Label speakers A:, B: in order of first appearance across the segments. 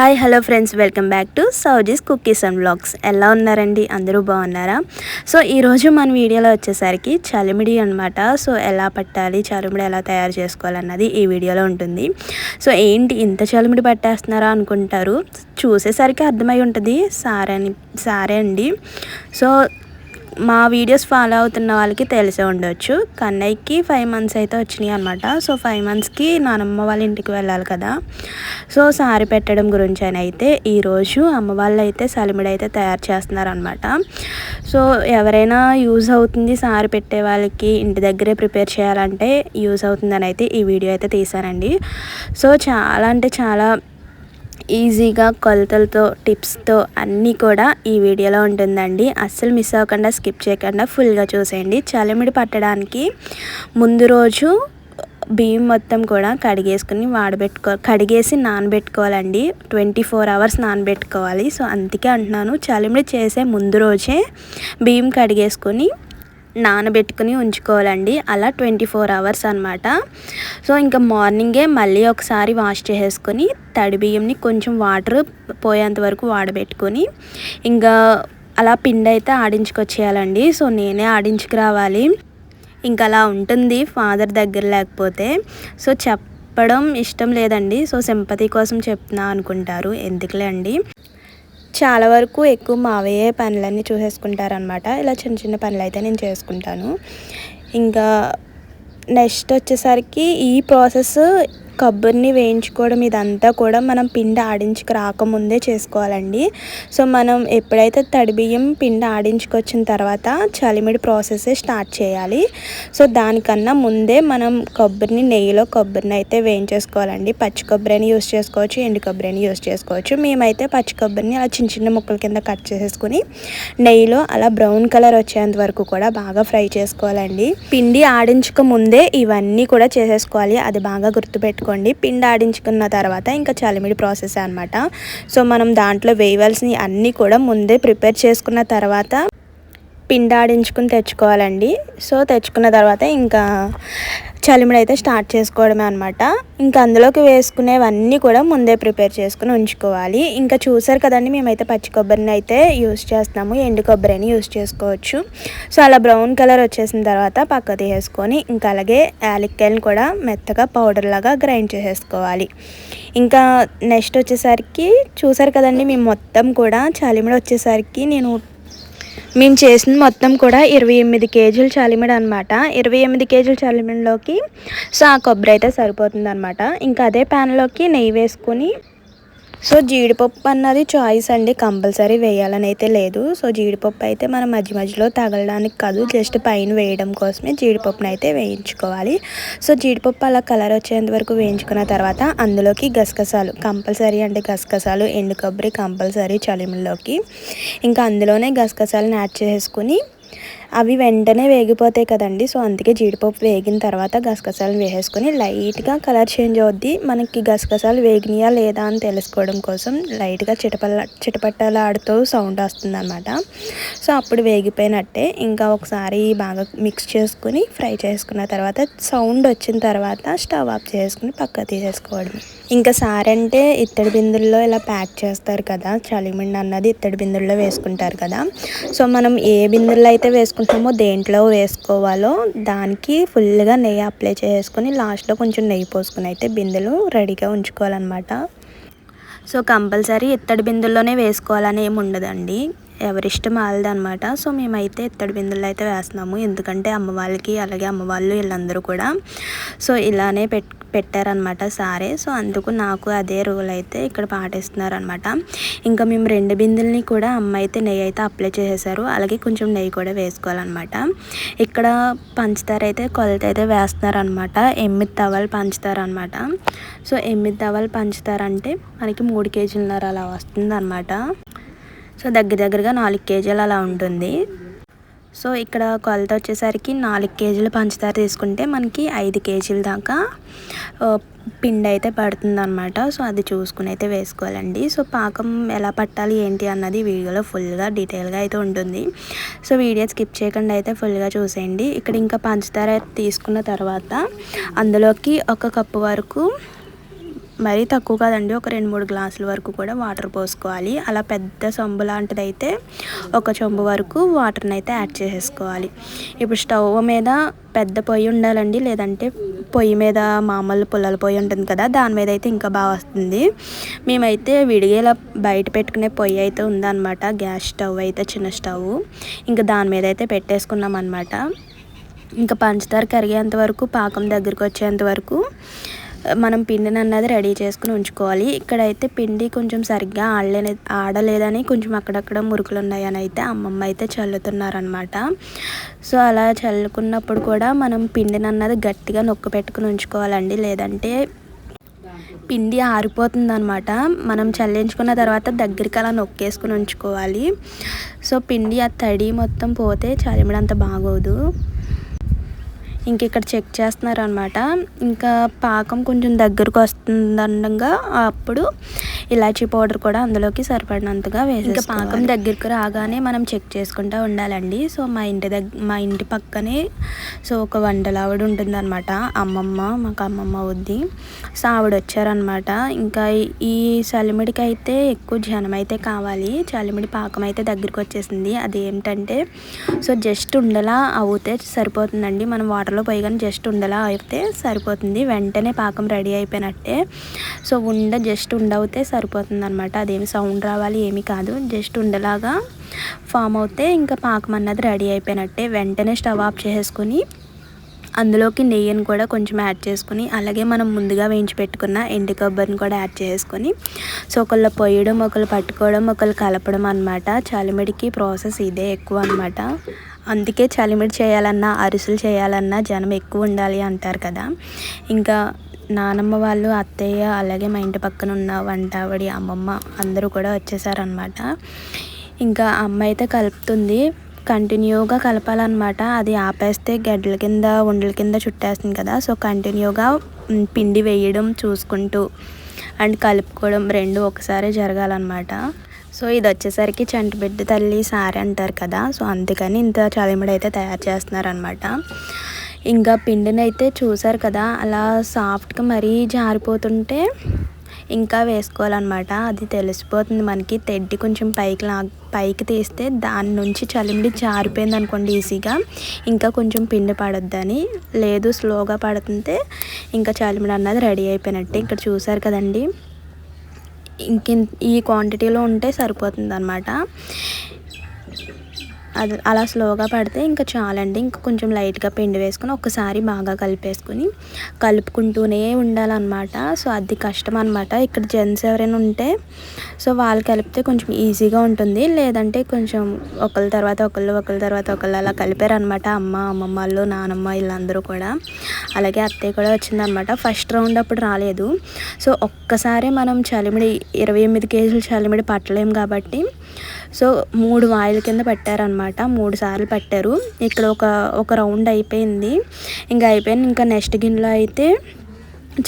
A: Hi hello friends. Welcome back to Soujis cookies and blogs ఎలా ఉన్నారండి? అందరూ బాగున్నారా? సో ఈరోజు మన వీడియోలో వచ్చేసరికి చలిమిడి అనమాట సో ఎలా పట్టాలి? చలిమిడి ఎలా తయారు చేసుకోవాలన్నది ఈ వీడియోలో ఉంటుంది. సో ఏంటి ఇంత చలిమిడి పట్టేస్తున్నారా అనుకుంటారు? చూసేసరికి అర్థమై ఉంటుంది. సారే సారే అండి. సో మా వీడియోస్ ఫాలో అవుతున్న వాళ్ళకి తెలిసే ఉండొచ్చు. కన్నయ్యకి ఫైవ్ మంత్స్ అయితే వచ్చినాయి అనమాట సో ఫైవ్ మంత్స్కి నానమ్మ వాళ్ళ ఇంటికి వెళ్ళాలి కదా. సో సారి పెట్టడం గురించి అని అయితే ఈరోజు అమ్మ వాళ్ళు అయితే సలిమిడి అయితే తయారు చేస్తున్నారనమాట సో ఎవరైనా యూజ్ అవుతుంది సారి పెట్టే వాళ్ళకి ఇంటి దగ్గరే ప్రిపేర్ చేయాలంటే యూజ్ అవుతుందని అయితే ఈ వీడియో అయితే తీసానండి సో చాలా అంటే చాలా ఈజీగా కొలతలతో టిప్స్తో అన్నీ కూడా ఈ వీడియోలో ఉంటుందండి. అస్సలు మిస్ అవ్వకుండా స్కిప్ చేయకుండా ఫుల్గా చూసేయండి. చలిమిడి పట్టడానికి ముందు రోజు బియ్యం మొత్తం కూడా కడిగేసుకుని వాడబెట్టుకో కడిగేసి నానబెట్టుకోవాలండి. ట్వంటీ ఫోర్ అవర్స్ నానబెట్టుకోవాలి. సో అందుకే అంటున్నాను చలిమిడి చేసే ముందు రోజే బియ్యం కడిగేసుకొని నానబెట్టుకుని ఉంచుకోవాలండి. అలా ట్వంటీ ఫోర్ అవర్స్ అనమాట సో ఇంకా మార్నింగే మళ్ళీ ఒకసారి వాష్ చేసేసుకొని తడి బియ్యంని కొంచెం వాటర్ పోయేంత వరకు వాడబెట్టుకొని ఇంకా అలా పిండి అయితే ఆడించుకొచ్చేయాలండి. సో నేనే ఆడించుకురావాలి ఇంకా అలా ఉంటుంది ఫాదర్ దగ్గర లేకపోతే. సో చెప్పడం ఇష్టం లేదండి. సో సింపతి కోసం చెప్తున్నా అనుకుంటారు. ఎందుకులే అండి? చాలా వరకు ఎక్కువ మావయ్యే పనులన్నీ చూసేసుకుంటారనమాట ఇలా చిన్న చిన్న పనులు అయితే నేను చేసుకుంటాను. ఇంకా నెక్స్ట్ వచ్చేసరికి ఈ ప్రాసెస్ కొబ్బరిని వేయించుకోవడం ఇదంతా కూడా మనం పిండి ఆడించుకు రాకముందే చేసుకోవాలండి. సో మనం ఎప్పుడైతే తడి బియ్యం పిండి ఆడించుకొచ్చిన తర్వాత చలిమిడి ప్రాసెస్ స్టార్ట్ చేయాలి. సో దానికన్నా ముందే మనం కొబ్బరిని నెయ్యిలో కొబ్బరిని అయితే వేయించేసుకోవాలండి. పచ్చి కొబ్బరిని యూస్ చేసుకోవచ్చు ఎండు కొబ్బరిని యూస్ చేసుకోవచ్చు. మేమైతే పచ్చి కొబ్బరిని అలా చిన్న చిన్న ముక్కల కింద కట్ చేసేసుకుని నెయ్యిలో అలా బ్రౌన్ కలర్ వచ్చేంత వరకు కూడా బాగా ఫ్రై చేసుకోవాలండి. పిండి ఆడించక ముందే ఇవన్నీ కూడా చేసేసుకోవాలి. అది బాగా గుర్తుపెట్టుకోవాలి ఆడించుకోండి పిండి ఆడించుకున్న తర్వాత ఇంకా చలిమిడి ప్రాసెస్ అనమాట సో మనం దాంట్లో వేయవలసిన అన్నీ కూడా ముందే ప్రిపేర్ చేసుకున్న తర్వాత పిండి ఆడించుకుని తెచ్చుకోవాలండి. సో తెచ్చుకున్న తర్వాత ఇంకా చలిమిడి అయితే స్టార్ట్ చేసుకోవడమే అనమాట ఇంకా అందులోకి వేసుకునేవన్నీ కూడా ముందే ప్రిపేర్ చేసుకుని ఉంచుకోవాలి. ఇంకా చూసారు కదండి మేమైతే పచ్చి కొబ్బరిని అయితే యూస్ చేస్తాము ఎండు కొబ్బరిని యూస్ చేసుకోవచ్చు. సో అలా బ్రౌన్ కలర్ వచ్చేసిన తర్వాత పక్క తీసేసుకొని ఇంకా అలాగే యాలక్కాయలను కూడా మెత్తగా పౌడర్ లాగా గ్రైండ్ చేసేసుకోవాలి. ఇంకా నెక్స్ట్ వచ్చేసరికి చూసారు కదండి మేము మొత్తం కూడా చలిమిడి వచ్చేసరికి నేను మేము చేసిన మొత్తం కూడా ఇరవై ఎనిమిది కేజీలు చాలిమిడి అనమాట ఇరవై ఎనిమిది కేజీల చాలిమిడిలోకి సో ఆ కొబ్బరి అయితే సరిపోతుంది అనమాట ఇంకా అదే ప్యాన్లోకి నెయ్యి వేసుకొని సో జీడిపప్పు అన్నది చాయిస్ అండి కంపల్సరీ వేయాలని అయితే లేదు. సో జీడిపప్పు అయితే మనం మధ్య మధ్యలో తగలడానికి కాదు జస్ట్ పైన వేయడం కోసమే జీడిపప్పును అయితే వేయించుకోవాలి. సో జీడిపప్పు అలా కలర్ వచ్చేంత వరకు వేయించుకున్న తర్వాత అందులోకి గసగసాలు కంపల్సరీ అంటే గసగసాలు ఎండు కొబ్బరి కంపల్సరీ చలిమిలోకి ఇంకా అందులోనే గసగసాలను యాడ్ చేసుకుని అవి వెంటనే వేగిపోతాయి కదండి. సో అందుకే జీడిపప్పు వేగిన తర్వాత గసగసాలు వేసేసుకొని లైట్గా కలర్ చేంజ్ అవుద్ది. మనకి గసగసాలు వేగినాయా లేదా అని తెలుసుకోవడం కోసం లైట్గా చిటపల్ల చిటపట్టలాడుతూ సౌండ్ వస్తుంది అనమాట సో అప్పుడు వేగిపోయినట్టే. ఇంకా ఒకసారి బాగా మిక్స్ చేసుకుని ఫ్రై చేసుకున్న తర్వాత సౌండ్ వచ్చిన తర్వాత స్టవ్ ఆఫ్ చేసుకుని పక్క తీసేసుకోవడం ఇంకా సారంటే ఇత్తడి బిందుల్లో ఇలా ప్యాక్ చేస్తారు కదా. చలిమిండి అన్నది ఇత్తడి బిందుల్లో వేసుకుంటారు కదా. సో మనం ఏ బిందుల్లో అయితే వేసుకుంటాం వేసుకుంటామో దేంట్లో వేసుకోవాలో దానికి ఫుల్గా నెయ్యి అప్లై చేసుకొని లాస్ట్లో కొంచెం నెయ్యి పోసుకుని అయితే బిందెలు రెడీగా ఉంచుకోవాలన్నమాట. సో కంపల్సరీ ఇత్తడి బిందుల్లోనే వేసుకోవాలని ఏమి ఉండదండి. ఎవరిష్టం వాళ్ళదనమాట సో మేమైతే ఇత్తడి బిందుల్లో అయితే వేస్తున్నాము. ఎందుకంటే అమ్మ వాళ్ళకి అలాగే అమ్మ వాళ్ళు వీళ్ళందరూ కూడా. సో ఇలానే పెట్ పెట్టారనమాట సారే. సో అందుకు నాకు అదే రూల్ అయితే ఇక్కడ పాటిస్తున్నారనమాట ఇంకా మేము రెండు బిందుల్ని కూడా అమ్మ అయితే నెయ్యి అయితే అప్లై చేసేసారు. అలాగే కొంచెం నెయ్యి కూడా వేసుకోవాలన్నమాట. ఇక్కడ పంచదార అయితే కొలత అయితే వేస్తున్నారనమాట ఎనిమిది తవలు పంచుతారనమాట సో ఎనిమిది తవలు పంచుతారంటే మనకి మూడు కేజీలన్నర అలా వస్తుంది అనమాట సో దగ్గర దగ్గరగా నాలుగు కేజీలు అలా ఉంటుంది. సో ఇక్కడ కొలత వచ్చేసరికి నాలుగు కేజీలు పంచదార తీసుకుంటే మనకి ఐదు కేజీల దాకా పిండి అయితే పడుతుంది అనమాట సో అది చూసుకుని అయితే వేసుకోవాలండి. సో పాకం ఎలా పట్టాలి ఏంటి అన్నది వీడియోలో ఫుల్గా డీటెయిల్గా అయితే ఉంటుంది. సో వీడియో స్కిప్ చేయకుండా అయితే ఫుల్గా చూసేయండి. ఇక్కడ ఇంకా పంచదార తీసుకున్న తర్వాత అందులోకి ఒక కప్పు వరకు మరీ తక్కువ కాదండి. ఒక రెండు మూడు గ్లాసుల వరకు కూడా వాటర్ పోసుకోవాలి. అలా పెద్ద సొంబు లాంటిదైతే ఒక చొంబు వరకు వాటర్ని అయితే యాడ్ చేసేసుకోవాలి. ఇప్పుడు స్టవ్ మీద పెద్ద పొయ్యి ఉండాలండి. లేదంటే పొయ్యి మీద మామూలు పుల్లల పొయ్యి ఉంటుంది కదా దాని మీద అయితే ఇంకా బాగా వస్తుంది. మేమైతే విడిగేలా బయట పెట్టుకునే పొయ్యి అయితే ఉందన్నమాట. గ్యాస్ స్టవ్ అయితే చిన్న స్టవ్. ఇంకా దాని మీద అయితే పెట్టేసుకున్నాం అనమాట ఇంకా పంచదార కరిగేంత వరకు పాకం దగ్గరికి వచ్చేంత వరకు మనం పిండిని అన్నది రెడీ చేసుకుని ఉంచుకోవాలి. ఇక్కడైతే పిండి కొంచెం సరిగ్గా ఆడలే ఆడలేదని కొంచెం అక్కడక్కడ మురుకులు ఉన్నాయని అయితే అమ్మమ్మ అయితే చల్లుతున్నారనమాట సో అలా చల్లుకున్నప్పుడు కూడా మనం పిండిని అన్నది గట్టిగా నొక్కు పెట్టుకుని ఉంచుకోవాలండి. లేదంటే పిండి ఆరిపోతుంది అనమాట మనం చల్లించుకున్న తర్వాత దగ్గరికి అలా నొక్కేసుకుని ఉంచుకోవాలి. సో పిండి ఆ తడి మొత్తం పోతే చలిమిడంత బాగోదు. ఇంక ఇక్కడ చెక్ చేస్తున్నారు అనమాట ఇంకా పాకం కొంచెం దగ్గరకు వస్తుందనగా అప్పుడు ఇలాచీ పౌడర్ కూడా అందులోకి సరిపడినంతగా వేసి ఇంకా పాకం దగ్గరికి రాగానే మనం చెక్ చేసుకుంటూ ఉండాలండి. సో మా ఇంటి దగ్గర మా ఇంటి పక్కనే సో ఒక వంటలావిడ ఉంటుందన్నమాట అమ్మమ్మ మాకు అమ్మమ్మ వద్ది. సో ఆవిడ వచ్చారనమాట ఇంకా ఈ చలిమిడికి అయితే ఎక్కువ జనం అయితే కావాలి. చలిమిడి పాకం అయితే దగ్గరికి వచ్చేసింది అది ఏమిటంటే సో జస్ట్ ఉండలా అవుతే సరిపోతుందండి. మనం వాటర్లో పోయి కానీ జస్ట్ ఉండలా అయితే సరిపోతుంది. వెంటనే పాకం రెడీ అయిపోయినట్టే. సో ఉండ జస్ట్ ఉండవుతే సరిపోతుంది అనమాట అదేమి సౌండ్ రావాలి ఏమీ కాదు. జస్ట్ ఉండలాగా ఫామ్ అవుతే ఇంకా పాకం అన్నది రెడీ అయిపోయినట్టే. వెంటనే స్టవ్ ఆఫ్ చేసేసుకొని అందులోకి నెయ్యిని కూడా కొంచెం యాడ్ చేసుకుని అలాగే మనం ముందుగా వేయించి పెట్టుకున్న ఎండు కొబ్బరిని కూడా యాడ్ చేసుకొని సో ఒకళ్ళు పొయ్యడం ఒకళ్ళు పట్టుకోవడం ఒకళ్ళు కలపడం అనమాట చలిమిడికి ప్రాసెస్ ఇదే ఎక్కువ అనమాట అందుకే చలిమిడి చేయాలన్నా అరిసెలు చేయాలన్నా జనం ఎక్కువ ఉండాలి అంటారు కదా. ఇంకా నానమ్మ వాళ్ళు అత్తయ్య అలాగే మా ఇంటి పక్కన ఉన్న వంటావడి అమ్మమ్మ అందరూ కూడా వచ్చేసారనమాట ఇంకా అమ్మ అయితే కలుపుతుంది. కంటిన్యూగా కలపాలన్నమాట. అది ఆపేస్తే గడ్డల కింద ఉండల కింద చుట్టేస్తుంది కదా. సో కంటిన్యూగా పిండి వేయడం చూసుకుంటూ అండ్ కలుపుకోవడం రెండు ఒకసారి జరగాలన్నమాట. సో ఇది వచ్చేసరికి చంటి బిడ్డ తల్లి సారీ అంటారు కదా. సో అందుకని ఇంత చలిమిడి అయితే తయారు చేస్తున్నారనమాట ఇంకా పిండిని అయితే చూసారు కదా అలా సాఫ్ట్గా మరీ జారిపోతుంటే ఇంకా వేసుకోవాలన్నమాట. అది తెలిసిపోతుంది మనకి తెడ్డి కొంచెం పైకి లా పైకి తీస్తే దాని నుంచి చలిమిడి జారిపోయింది అనుకోండి ఈజీగా. ఇంకా కొంచెం పిండి పడొద్దని లేదు స్లోగా పడుతుంటే ఇంకా చలిమిడి అన్నది రెడీ అయిపోయినట్టే. ఇక్కడ చూసారు కదండి. ఇంక ఈ క్వాంటిటీలో ఉంటే సరిపోతుంది అనమాట అది అలా స్లోగా పడితే ఇంకా చాలండి. ఇంకా కొంచెం లైట్గా పిండి వేసుకొని ఒకసారి బాగా కలిపేసుకొని కలుపుకుంటూనే ఉండాలన్నమాట. సో అది కష్టం అనమాట ఇక్కడ జెంట్స్ ఎవరైనా ఉంటే సో వాళ్ళు కలిపితే కొంచెం ఈజీగా ఉంటుంది. లేదంటే కొంచెం ఒకళ్ళ తర్వాత ఒకళ్ళు ఒకళ్ళ తర్వాత ఒకళ్ళు అలా కలిపారనమాట అమ్మ అమ్మమ్మ వాళ్ళు నానమ్మ వీళ్ళందరూ కూడా. అలాగే అత్తయ్య కూడా వచ్చిందనమాట ఫస్ట్ రౌండ్ అప్పుడు రాలేదు. సో ఒక్కసారి మనం చలిమిడి ఇరవై ఎనిమిది కేజీలు చలిమిడి పట్టలేము కాబట్టి సో మూడు వాయిల కింద పెట్టారనమాట మూడు సార్లు పెట్టారు. ఇక్కడ ఒక ఒక రౌండ్ అయిపోయింది. ఇంకా అయిపోయింది ఇంకా నెక్స్ట్ గిన్నెలో అయితే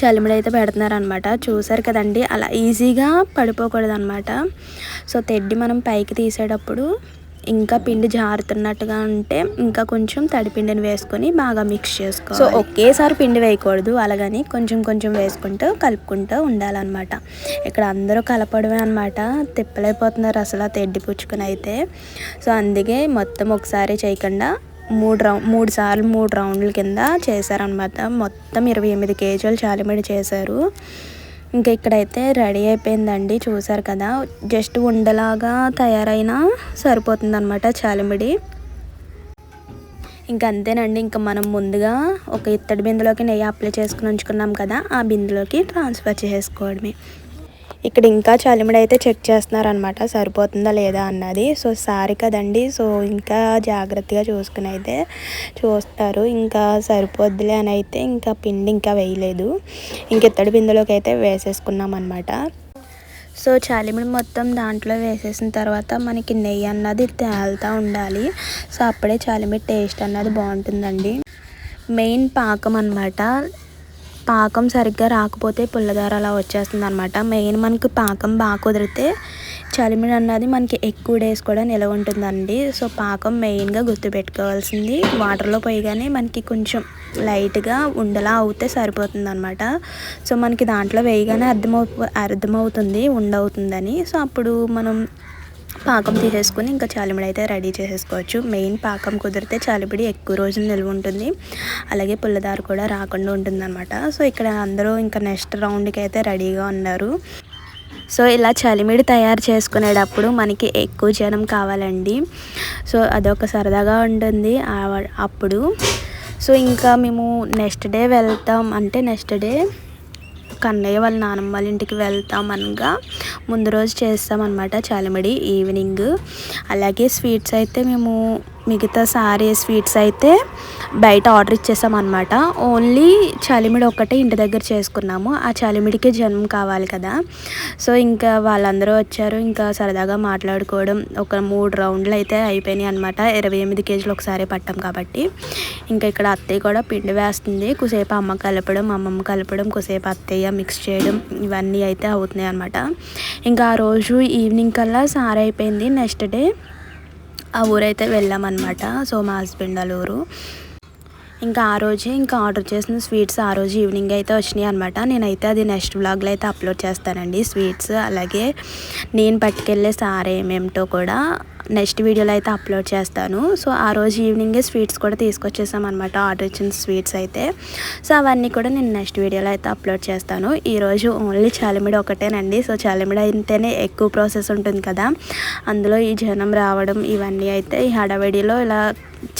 A: చలిమిడి అయితే పెడుతున్నారనమాట చూసారు కదండి అలా ఈజీగా పడిపోకూడదు అనమాట సో తెడ్డి మనం పైకి తీసేటప్పుడు ఇంకా పిండి జారుతున్నట్టుగా ఉంటే ఇంకా కొంచెం తడిపిండిని వేసుకొని బాగా మిక్స్ చేసుకో సో ఒకేసారి పిండి వేయకూడదు అలాగని కొంచెం కొంచెం వేసుకుంటూ కలుపుకుంటూ ఉండాలన్నమాట. ఇక్కడ అందరూ కలపడమే అనమాట తిప్పలైపోతున్నారు అసలు తెడ్డి పుచ్చుకుని అయితే. సో అందుకే మొత్తం ఒకసారి చేయకుండా మూడు రౌండ్ మూడు సార్లు మూడు రౌండ్ల కింద చేశారనమాట మొత్తం ఇరవై ఎనిమిది కేజీలు చాలిమిడి చేశారు. ఇంకా ఇక్కడైతే రెడీ అయిపోయిందండి చూసారు కదా. జస్ట్ ఉండలాగా తయారైనా సరిపోతుంది అనమాట చాలిమిడి. ఇంకా అంతేనండి ఇంకా మనం ముందుగా ఒక ఇత్తడి బిందులోకి నెయ్యి అప్లై చేసుకుని ఉంచుకున్నాం కదా ఆ బిందులోకి ట్రాన్స్ఫర్ చేసుకోవడమే. ఇక్కడ ఇంకా చలిమిడి అయితే చెక్ చేస్తున్నారనమాట సరిపోతుందా లేదా అన్నది. సో సారీ కదండి. సో ఇంకా జాగ్రత్తగా చూసుకుని అయితే చూస్తారు. ఇంకా సరిపోద్దులే అని అయితే ఇంకా పిండి ఇంకా వేయలేదు. ఇంక ఇత్తడి బిందులోకి అయితే వేసేసుకున్నాం అనమాట సో చలిమిడి మొత్తం దాంట్లో వేసేసిన తర్వాత మనకి నెయ్యి అన్నది తేలుతూ ఉండాలి. సో అప్పుడే చలిమిడి టేస్ట్ అన్నది బాగుంటుందండి. మెయిన్ పాకం అనమాట పాకం సరిగ్గా రాకపోతే పుల్లదార అలా వచ్చేస్తుంది అనమాట మెయిన్ మనకి పాకం బాగా కుదిరితే చలిమిడి అన్నది మనకి ఎక్కువ డేస్ కూడా నిలవ ఉంటుందండి. సో పాకం మెయిన్గా గుర్తుపెట్టుకోవాల్సింది. వాటర్లో పోయగానే మనకి కొంచెం లైట్గా ఉండలా అవుతే సరిపోతుంది అనమాట సో మనకి దాంట్లో వేయగానే అర్థమవు అర్థమవుతుంది ఉండవుతుందని. సో అప్పుడు మనం పాకం తీసేసుకుని ఇంకా చాలిమిడి అయితే రెడీ చేసేసుకోవచ్చు. మెయిన్ పాకం కుదిరితే చాలిమిడి ఎక్కువ రోజులు నిల్వ ఉంటుంది. అలాగే పుల్లదారు కూడా రాకుండా ఉంటుంది సో ఇక్కడ అందరూ ఇంకా నెక్స్ట్ రౌండ్కి అయితే రెడీగా ఉన్నారు. సో ఇలా చలిమిడి తయారు చేసుకునేటప్పుడు మనకి ఎక్కువ జనం కావాలండి. సో అదొక సరదాగా ఉంటుంది అప్పుడు. సో ఇంకా మేము నెక్స్ట్ డే వెళ్తాం. అంటే నెక్స్ట్ డే కన్నయ్య వాళ్ళ నానమ్మ వాళ్ళ ఇంటికి వెళ్తాం అనగా. ముందు రోజు చేస్తామన్నమాట చాలిమిడి ఈవినింగ్. అలాగే స్వీట్స్ అయితే మేము మిగతా సారీ స్వీట్స్ అయితే బయట ఆర్డర్ ఇచ్చేసామన్నమాట. ఓన్లీ చలిమిడి ఒక్కటే ఇంటి దగ్గర చేసుకున్నాము. ఆ చలిమిడికి జన్మం కావాలి కదా. సో ఇంకా వాళ్ళందరూ వచ్చారు. ఇంకా సరదాగా మాట్లాడుకోవడం ఒక మూడు రౌండ్లు అయితే అయిపోయినాయి అనమాట ఇరవై ఎనిమిది కేజీలు ఒకసారి పట్టాం కాబట్టి. ఇంకా ఇక్కడ అత్తయ్య కూడా పిండి వేస్తుంది. కుసేపు అమ్మ కలపడం అమ్మమ్మ కలపడం కుసేపు అత్తయ్య మిక్స్ చేయడం ఇవన్నీ అయితే అవుతున్నాయి అనమాట ఇంకా ఆ రోజు ఈవినింగ్ కల్లా సార్ అయిపోయింది. నెక్స్ట్ డే ఆ ఊరైతే వెళ్ళామన్నమాట. సో మా హస్బెండ్ వాళ్ళ ఊరు. ఇంకా ఆ రోజే ఇంకా ఆర్డర్ చేసిన స్వీట్స్ ఆ రోజు ఈవినింగ్ అయితే వచ్చినాయి అనమాట నేనైతే అది నెక్స్ట్ వ్లాగ్లో అయితే అప్లోడ్ చేస్తానండి. స్వీట్స్ అలాగే నేను పట్టుకెళ్ళే సారే ఏమేమిటో కూడా నెక్స్ట్ వీడియోలో అయితే అప్లోడ్ చేస్తాను. సో ఆ రోజు ఈవినింగే స్వీట్స్ కూడా తీసుకొచ్చేసాం అనమాట ఆర్డర్ ఇచ్చిన స్వీట్స్ అయితే. సో అవన్నీ కూడా నేను నెక్స్ట్ వీడియోలో అయితే అప్లోడ్ చేస్తాను. ఈరోజు ఓన్లీ చాలిమిడి ఒకటేనండి. సో చాలిమిడి అయితేనే ఎక్కువ ప్రాసెస్ ఉంటుంది కదా. అందులో ఈ జనం రావడం ఇవన్నీ అయితే ఈ హడావిడిలో ఇలా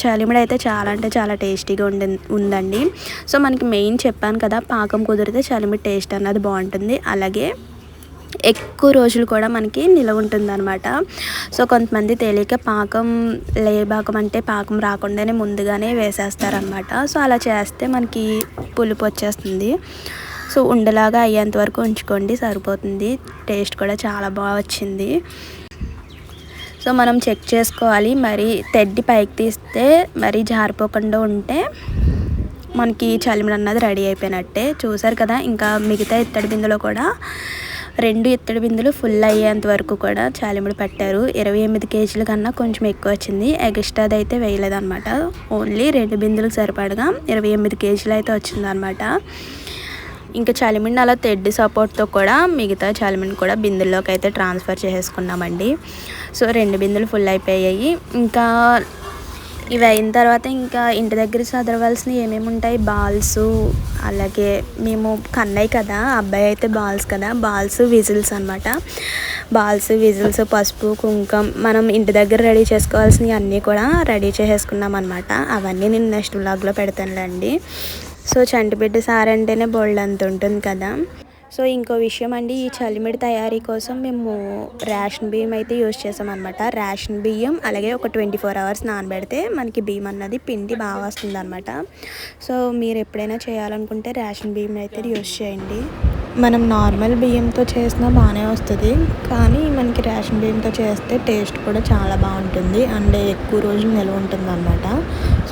A: చలిమిడి అయితే చాలా అంటే చాలా టేస్టీగా ఉండి ఉందండి. సో మనకి మెయిన్ చెప్పాను కదా పాకం కుదిరితే చలిమిడి టేస్ట్ అన్నది బాగుంటుంది. అలాగే ఎక్కువ రోజులు కూడా మనకి నిలవ అనమాట సో కొంతమంది తెలియక పాకం లేబాకం అంటే పాకం రాకుండానే ముందుగానే వేసేస్తారనమాట సో అలా చేస్తే మనకి పులుపు వచ్చేస్తుంది. సో ఉండలాగా అయ్యేంత వరకు ఉంచుకోండి సరిపోతుంది. టేస్ట్ కూడా చాలా బాగా వచ్చింది. సో మనం చెక్ చేసుకోవాలి. మరి తెడ్డి పైకి తీస్తే మరి జారిపోకుండా ఉంటే మనకి చలిమిడి అన్నది రెడీ అయిపోయినట్టే. చూసారు కదా ఇంకా మిగతా ఇత్తడి బిందులో కూడా రెండు ఇత్తడి బిందులు ఫుల్ అయ్యేంత వరకు కూడా చాలిముడి పెట్టారు. ఇరవై ఎనిమిది కేజీల కన్నా కొంచెం ఎక్కువ వచ్చింది. ఎక్స్ట్రాది అయితే వేయలేదన్నమాట. ఓన్లీ రెండు బిందులకు సరిపడగా ఇరవై ఎనిమిది కేజీలు అయితే వచ్చిందనమాట ఇంకా చలిమిండి అలా తెడ్డి సపోర్ట్తో కూడా మిగతా చలిమిండి కూడా బిందుల్లోకి అయితే ట్రాన్స్ఫర్ చేసేసుకున్నామండి సో రెండు బిందులు ఫుల్ అయిపోయాయి. ఇంకా ఇవి అయిన తర్వాత ఇంకా ఇంటి దగ్గర చదవలసినవి ఏమేమి ఉంటాయి? బాల్స్ అలాగే మేము కన్నయ్య కదా అబ్బాయి అయితే బాల్స్ కదా బాల్స్ విజిల్స్ అనమాట బాల్స్ విజిల్స్ పసుపు కుంకం మనం ఇంటి దగ్గర రెడీ చేసుకోవాల్సినవి అన్నీ కూడా రెడీ చేసేసుకున్నాం అనమాట అవన్నీ నేను నెక్స్ట్ బ్లాగ్లో పెడతానులేండి. సో చంటిబిడ్డ సార్ అంటేనే బోల్డ్ అంత ఉంటుంది కదా. సో ఇంకో విషయం అండి ఈ చలిమిడి తయారీ కోసం మేము రేషన్ బియ్యం అయితే యూజ్ చేసామన్నమాట రేషన్ బియ్యం అలాగే ఒక ట్వంటీ ఫోర్ అవర్స్ నానబెడితే మనకి బియ్యం అన్నది పిండి బాగా వస్తుంది అనమాట సో మీరు ఎప్పుడైనా చేయాలనుకుంటే రేషన్ బియ్యం అయితే యూజ్ చేయండి. మనం నార్మల్ బియ్యంతో చేసినా బాగానే వస్తుంది కానీ మనకి రేషన్ బియ్యంతో చేస్తే టేస్ట్ కూడా చాలా బాగుంటుంది. అండ్ ఎక్కువ రోజులు నిల్వ ఉంటుంది అనమాట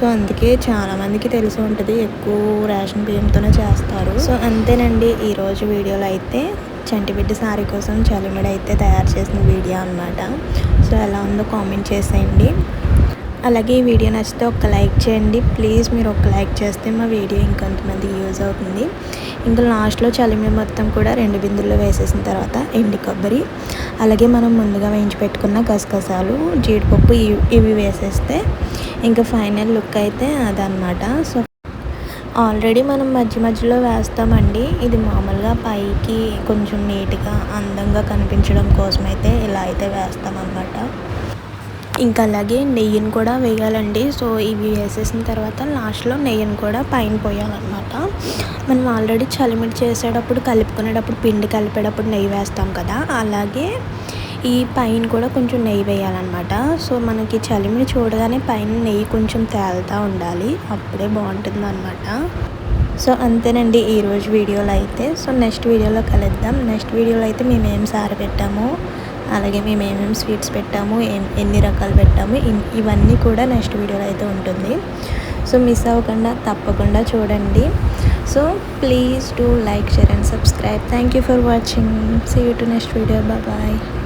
A: సో అందుకే చాలామందికి తెలిసి ఉంటుంది ఎక్కువ రేషన్ బియ్యంతోనే చేస్తారు. సో అంతేనండి ఈరోజు వీడియోలో అయితే చంటిబిడ్డ సారీ కోసం చలిమిడి అయితే తయారు చేసిన వీడియో అనమాట సో ఎలా ఉందో కామెంట్ చేసేయండి. అలాగే ఈ వీడియో నచ్చితే ఒక లైక్ చేయండి. ప్లీజ్ మీరు ఒక లైక్ చేస్తే మా వీడియో ఇంకొంతమందికి యూజ్ అవుతుంది. ఇంకా లాస్ట్లో చలిమి మొత్తం కూడా రెండు బిందుల్లో వేసేసిన తర్వాత ఎండి కొబ్బరి అలాగే మనం ముందుగా వేయించి పెట్టుకున్న గసగసాలు జీడిపప్పు ఇవి వేసేస్తే ఇంకా ఫైనల్ లుక్ అయితే అదనమాట సో ఆల్రెడీ మనం మధ్య మధ్యలో వేస్తామండి. ఇది మామూలుగా పైకి కొంచెం నీట్గా అందంగా కనిపించడం కోసమైతే ఇలా అయితే వేస్తామన్నమాట. ఇంకా అలాగే నెయ్యిని కూడా వేయాలండి. సో ఇవి వేసేసిన తర్వాత లాస్ట్లో నెయ్యిని కూడా పైన పోయాలన్నమాట. మనం ఆల్రెడీ చలిమిడి చేసేటప్పుడు కలుపుకునేటప్పుడు పిండి కలిపేటప్పుడు నెయ్యి వేస్తాం కదా. అలాగే ఈ పైన కూడా కొంచెం నెయ్యి వేయాలన్నమాట. సో మనకి చలిమిడి చూడగానే పైన నెయ్యి కొంచెం తేలుతూ ఉండాలి. అప్పుడే బాగుంటుంది అనమాట సో అంతేనండి ఈరోజు వీడియోలో అయితే. సో నెక్స్ట్ వీడియోలో కలుద్దాం. నెక్స్ట్ వీడియోలో అయితే మేము ఏం సారి పెట్టామో అలాగే మేము ఏమేమి స్వీట్స్ పెట్టాము ఎన్ని రకాలు పెట్టాము ఇవన్నీ కూడా నెక్స్ట్ వీడియోలో అయితే ఉంటుంది. సో మిస్ అవ్వకుండా తప్పకుండా చూడండి. So please do like share and subscribe. Thank you for watching. See you to next video bye